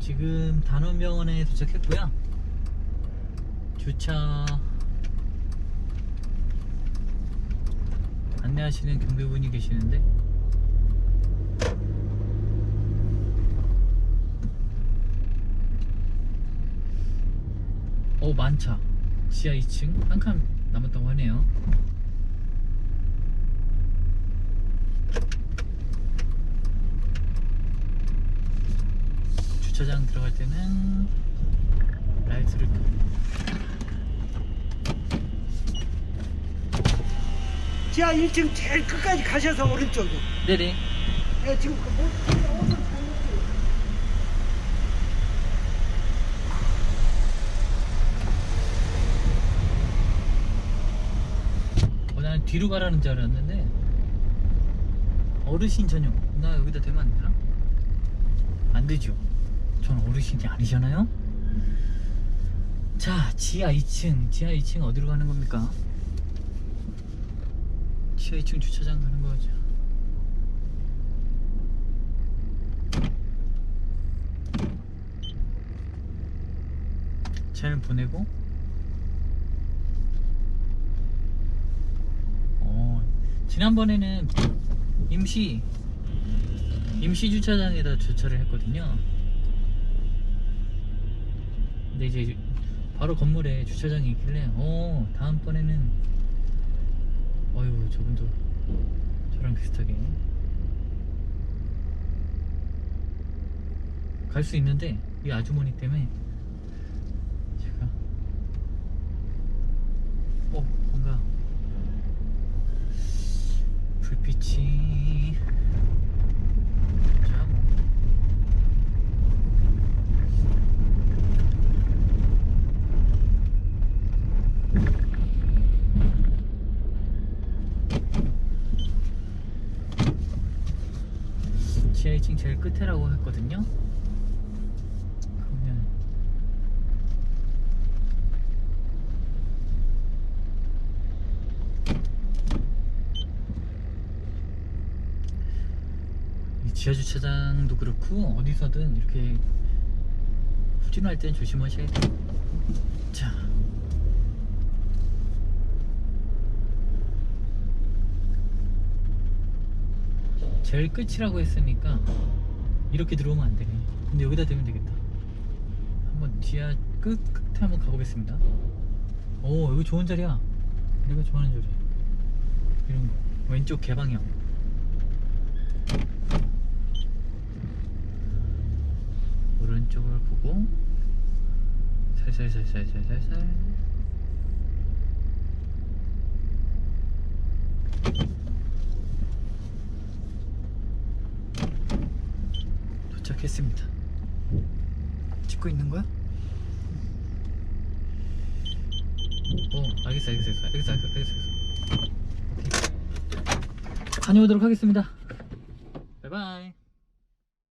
지금 단원병원에 도착했고요. 주차 안내하시는 경비분이 계시는데 어 많차 지하 2층 한 칸 남았다고 하네요. 주차장 들어갈 때는 라이트를 켜. 지하 1층 제일 끝까지 가셔서 오른쪽으로. 네네. 예, 지금 그 뭐, 옷을 어, 나는 뒤로 가라는 줄 알았는데 어르신 전용. 나 여기다 대면 안 되나? 안 되죠. 전 어르신이 아니잖아요. 자, 지하 2층. 지하 2층 어디로 가는 겁니까? 지하 2층 주차장 가는 거죠. 차를 보내고 어, 지난번에는 임시 임시 주차장에다 주차를 했거든요. 근데 이제 바로 건물에 주차장이 있길래 어 다음번에는 어휴 저분도 저랑 비슷하게 갈 수 있는데 이 아주머니 때문에 제가 어 뭔가 불빛이 자 뭐. 지하 2층 제일 끝에라고 했거든요 그러면 이 지하 주차장도 그렇고 어디서든 이렇게 후진할 땐 조심하셔야 돼요. 자. 제일 끝이라고 했으니까 이렇게 들어오면 안 되네. 근데 여기다 대면 되겠다. 한번 지하 끝 끝에 한번 가보겠습니다. 오 여기 좋은 자리야. 내가 좋아하는 자리. 이런 거 왼쪽 개방형. 오른쪽을 보고 살살살살살살살 도착했습니다. 찍고 있는 거야? 어, 알겠어, 알겠어, 알겠어, 알겠어, 알겠어, 알겠어. 오케이. 다녀오도록 하겠습니다. 바이바이.